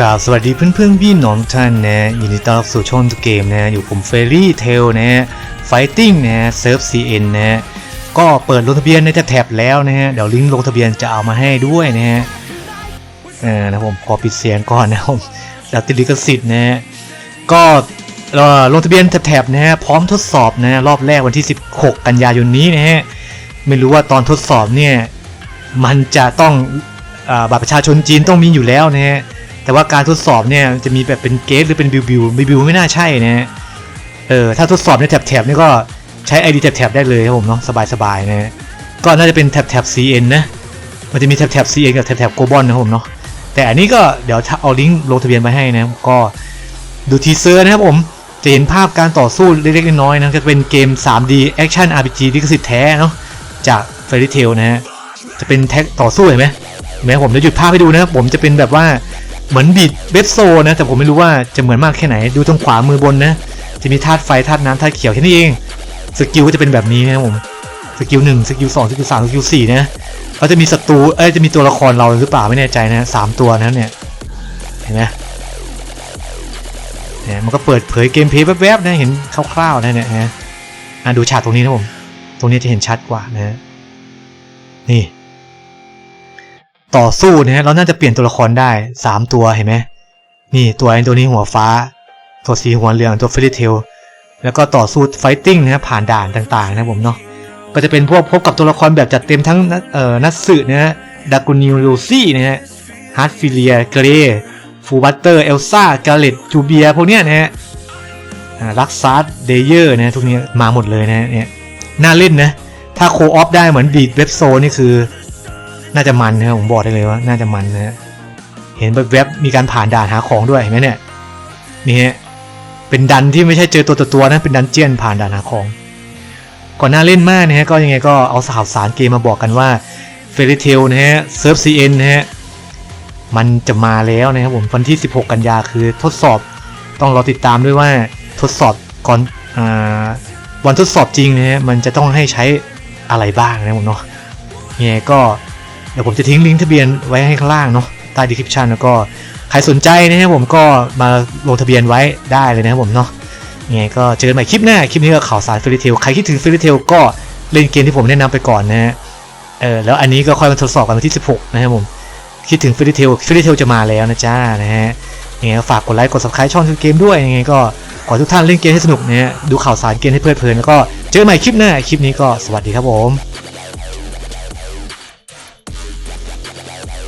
กาสวัสดีเพื่อนเพื่อนๆพี่น้องท่านนะยินดีต้อนรับสู่ช่องทุกเกมนะอยู่ผมเฟรรี่เทลนะไฟติ้งนะเซิร์ฟ CN นนะก็เปิดลงทะเบียนในแท็บแล้วนะฮะเดี๋ยวลิงก์ลงทะเบียนจะเอามาให้ด้วยนะฮะเออนะผมขอปิดเสียงก่อนนะผมดี๋ยวติลิขสิทธิ์นะฮะก็ลงทะเบียนแท็บๆนะฮะพร้อมทดสอบนะรอบแรกวันที่ 16 กันยายนนี้นะฮะไม่รู้ว่าตอนทดสอบเนี่ยมันจะต้องอบัตรประชาชนจีนต้องมีอยู่แล้วนะฮะ แต่ว่าการทดสอบเนี่ยจะมีแบบเป็นเกสหรือเป็นบิวบิวบิวบิวไม่น่าใช่นะฮะเออถ้าทดสอบในแท็บแท็บนี่ก็ใช้ ID แท็บแท็บได้เลยครับผมเนาะสบายๆนะฮะก็น่าจะเป็นแท็บแท็บ CN นะมันจะมีแท็บแท็บ CN กับแท็บแท็บโกลบอลนะครับผมเนาะแต่อันนี้ก็เดี๋ยวเอาลิงก์ลงทะเบียนมาให้นะก็ดูทีเซอร์นะครับผมจะเห็นภาพการต่อสู้เล็กๆน้อยๆนะจะเป็นเกม 3D Action RPG ลิขสิทธิ์แท้เนาะจาก Fairy Tail นะฮะจะเป็นแท็กต่อสู้เห็นไหมเห็นไหมผมจะหยุดภาพให้ดูนะครับผมจะเป็นแบบว่า เหมือนบีดเบสโซนะ แต่ผมไม่รู้ว่าจะเหมือนมากแค่ไหนดูตรงขวามือบนนะ จะมีธาตุไฟธาตุน้ำธาตุเขียวแค่นี้เองสกิลก็จะเป็นแบบนี้นะผมสกิลหนึ่งสกิลสองสกิลสามสกิลสี่นะเขาจะมีศัตรูเอ้ยจะมีตัวละครเราหรือเปล่าไม่แน่ใจนะสามตัวนะเนี่ยเห็นไหมเนี่ยมันก็เปิดเผยเกมเพลย์แวบๆนะเห็นคร่าวๆนะเนี่ยนะอะดูฉากตรงนี้นะผม ตรงนี้จะเห็นชัดกว่านะนี่ ต่อสู้เนะฮะเราน่าจะเปลี่ยนตัวละครได้สามตัวเห็นไหมนี่ตัวไอ้ตัวนี้หัวฟ้า ตัวสีหัวเหลืองตัวเฟร y เทลแล้วก็ต่อสู้ไฟติ้งนะฮะผ่านด่านต่างๆนะผมเนาะก็จะเป็นพวกพบกับตัวละครแบบจัดเต็มทั้งเอ่อนัตสึนะฮะดากูนิวลูซี่นะฮะฮาร์ดฟิเลียเกรฟูบัตเตอร์เอลซ่ากาเลตจูเบียพวกเนี้ยนะฮะลักซาร์ดเดเยอร์นะทุกนี้มาหมดเลยนะฮะเนี่ยน่าเล่นนะ ถ้าโคออฟได้เหมือนบีดเว็บโซนี่คือ น่าจะมันนะผมบอกได้เลยว่า น่าจะมันนะฮะเห็นแบบแวบมีการผ่านด่านหาของด้วยเห็นไหมเนี่ยนี่ฮะเป็นดันที่ไม่ใช่เจอตัวต่อตัวนะเป็นดันเจียนผ่านด่านหาของ ก่อนหน้าเล่นมากนะฮะก็ยังไงก็เอาข่าวสารเกมมาบอกกันว่าเฟร y เทลนะฮะเซิร์ฟซีเอ็นนะฮะมันจะมาแล้วนะครับผมวันที่ 16 กันยาคือทดสอบต้องรอติดตามด้วยว่าทดสอบก่อนอวันทดสอบจริงนะฮะมันจะต้องให้ใช้อะไรบ้างนะผมเนาะยังไงก็ ดี๋ยวผมจะทิ้งลิงก์ทะเบียนไว้ให้ข้างล่างเนาะใต้ดีคริปชันแล้วก็ใครสนใจนะครับผมก็มาลงทะเบียนไว้ได้เลยนะครับผมเนาะยังไงก็เจอกันใหม่คลิปหน้าคลิปนี้ก็ข่าวสารฟิลิเทลใครคิดถึงฟิลิเทลก็เล่นเกมที่ผมแนะนำไปก่อนนะฮะเออแล้วอันนี้ก็ค่อยมาทดสอบกันวันที่ 16 นะครับผม คิดถึงฟิลิเทลฟิลิเทลจะมาแล้วนะจ้านะฮะยังไงฝากกดไลค์กด subscribe ช่องเกมด้วยยังไงก็ขอทุกท่านเล่นเกมให้สนุกนะฮะดูข่าวสารเกมให้เพลิดเพลินแล้วก็เจอกันใหม่คลิปหน้าคลิปนี้ก็สวัสดีครับผม